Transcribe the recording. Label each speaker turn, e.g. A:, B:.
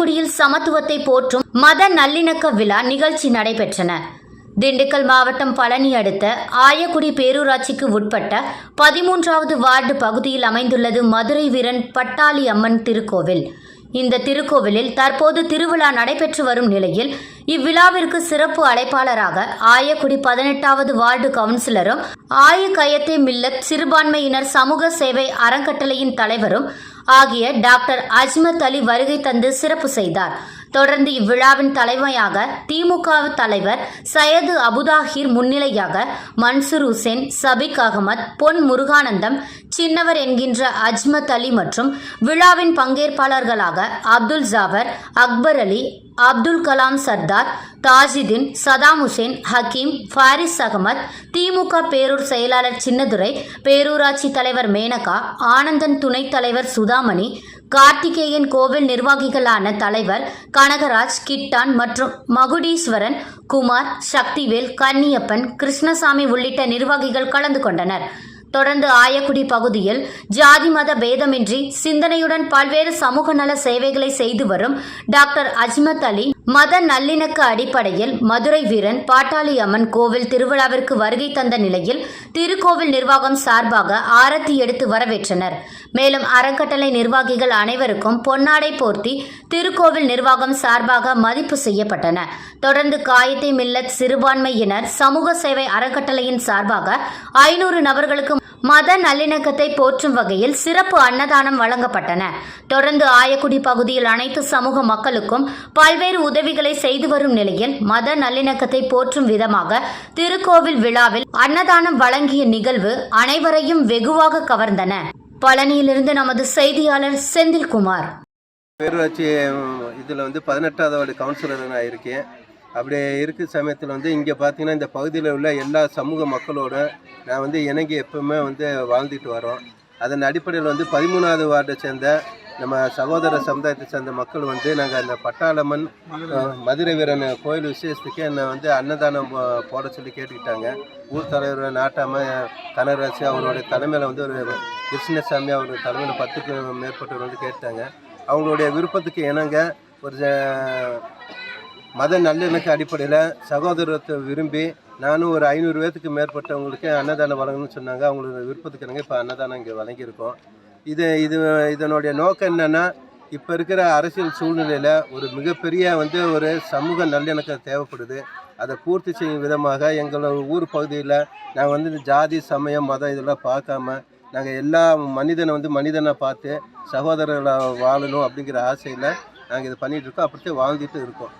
A: காரைக்குடியில் சமத்துவத்தை போற்றும் மத நல்லிணக்க விழா நிகழ்ச்சி நடைபெற்றன. திண்டுக்கல் மாவட்டம் பழனி அடுத்த ஆயக்குடி பேரூராட்சிக்கு உட்பட்ட பதிமூன்றாவது வார்டு பகுதியில் அமைந்துள்ளது மதுரை வீரன் பட்டாளி அம்மன் திருக்கோவில். இந்த திருக்கோவிலில் தற்போது திருவிழா நடைபெற்று வரும் நிலையில் இவ்விழாவிற்கு சிறப்பு அழைப்பாளராக ஆயக்குடி பதினெட்டாவது வார்டு கவுன்சிலரும் ஆய கயத்தே மில்லத் சிறுபான்மையினர் சமூக சேவை அறக்கட்டளையின் தலைவரும் ஆகிய டாக்டர் அஜ்மத் அலி வருகை தந்து சிறப்பு செய்தார். தொடர்ந்து இவ்விழாவின் தலைமையாக திமுக தலைவர் சையது அபுதாஹிர் முன்னிலையாக மன்சூர் ஹுசேன் சபிக் அகமத் பொன் முருகானந்தம் சின்னவர் என்கின்ற அஜ்மத் அலி மற்றும் விழாவின் பங்கேற்பாளர்களாக அப்துல் ஜாவர் அக்பர் அலி அப்துல் கலாம் சர்தார் தாஜிதின் சதாம் ஹுசேன் ஹக்கீம் ஃபாரிஸ் அகமத் திமுக பேரூர் செயலாளர் சின்னதுரை பேரூராட்சி தலைவர் மேனகா ஆனந்தன் துணைத் தலைவர் சுதாமணி கார்த்திகேயன் கோவில் நிர்வாகிகளான தலைவர் கனகராஜ் கிட்டான் மற்றும் மகுடீஸ்வரன் குமார் சக்திவேல் கன்னியப்பன் கிருஷ்ணசாமி உள்ளிட்ட நிர்வாகிகள் கலந்து கொண்டனர். தொடர்ந்து ஆயக்குடி பகுதியில் ஜாதி மத பேதமின்றி சிந்தனையுடன் பல்வேறு சமூக நல சேவைகளை செய்து வரும் டாக்டர் அஜ்மத் அலி மத நல்லிணக்க அடிப்படையில் மதுரை வீரன் பாட்டாளி அம்மன் கோவில் திருவிழாவிற்கு வருகை தந்த நிலையில் திருக்கோவில் நிர்வாகம் சார்பாக ஆரத்தி எடுத்து வரவேற்றனர். மேலும் அறக்கட்டளை நிர்வாகிகள் அனைவருக்கும் பொன்னாடை போர்த்தி திருக்கோவில் நிர்வாகம் சார்பாக மதிப்பு செய்யப்பட்டன. தொடர்ந்து காயத்தை மில்லத் சிறுபான்மையினர் சமூக சேவை அறக்கட்டளையின் சார்பாக ஐநூறு நபர்களுக்கு மத நல்லிணக்கத்தை போற்றும் வகையில் சிறப்பு அன்னதானம் வழங்கப்பட்டன. தொடர்ந்து ஆயக்குடி பகுதியில் அனைத்து சமூக மக்களுக்கும் பல்வேறு உதவிகளை செய்து வரும் நிலையில் மத நல்லிணக்கத்தை போற்றும் விதமாக திருக்கோவில் விழாவில் அன்னதானம் வழங்கிய நிகழ்வு அனைவரையும் வெகுவாக கவர்ந்தன. பழனியிலிருந்து நமது செய்தியாளர் செந்தில்குமார்.
B: பேரூராட்சி இதில் வந்து பதினெட்டாவது வார்டு கவுன்சிலர் நான் இருக்கேன். அப்படி இருக்க சமயத்தில் வந்து இங்கே பார்த்தீங்கன்னா இந்த பகுதியில் உள்ள எல்லா சமூக மக்களோட நான் வந்து இணங்கி எப்பவுமே வந்து வாழ்ந்துட்டு வரோம். அதன் அடிப்படையில் வந்து பதிமூணாவது வார்டை சேர்ந்த நம்ம சகோதர சமுதாயத்தை சேர்ந்த மக்கள் வந்து நாங்கள் அந்த பட்டாளம்மன் மதுரை வீரன் கோயில் விசேஷத்துக்கு என்னை வந்து அன்னதானம் போட சொல்லி கேட்டுக்கிட்டாங்க. ஊர் தலைவர் நாட்டாம கனராசி அவருடைய தலைமையில் வந்து ஒரு கிருஷ்ணசாமி அவர் தலைமையில் பத்துக்கு மேற்பட்டவர் வந்து கேட்டாங்க. அவங்களுடைய விருப்பத்துக்கு இணங்க ஒரு மத நல்லிணக்க அடிப்படையில் சகோதரத்தை விரும்பி நானும் ஒரு ஐநூறு பேர்த்துக்கு மேற்பட்டவங்களுக்கு அன்னதானம் வழங்கணும்னு சொன்னாங்க. அவங்களோட விருப்பத்துக்கு இப்போ அன்னதானம் இங்கே வழங்கியிருக்கோம். இது இது இதனுடைய நோக்கம் என்னென்னா இப்போ இருக்கிற அரசியல் சூழ்நிலையில் ஒரு மிகப்பெரிய வந்து ஒரு சமூக நல்லிணக்கம் தேவைப்படுது. அதை பூர்த்தி செய்யும் விதமாக எங்களோட ஊர் பகுதியில் நாங்கள் வந்து இந்த ஜாதி சமயம் மதம் இதெல்லாம் பார்க்காம நாங்கள் எல்லா மனிதனை வந்து மனிதனை பார்த்து சகோதரர்களை வாழணும் அப்படிங்கிற ஆசையில் நாங்கள் இதை பண்ணிகிட்டு இருக்கோம். அப்படித்தான் வாழ்ந்துட்டு இருக்கோம்.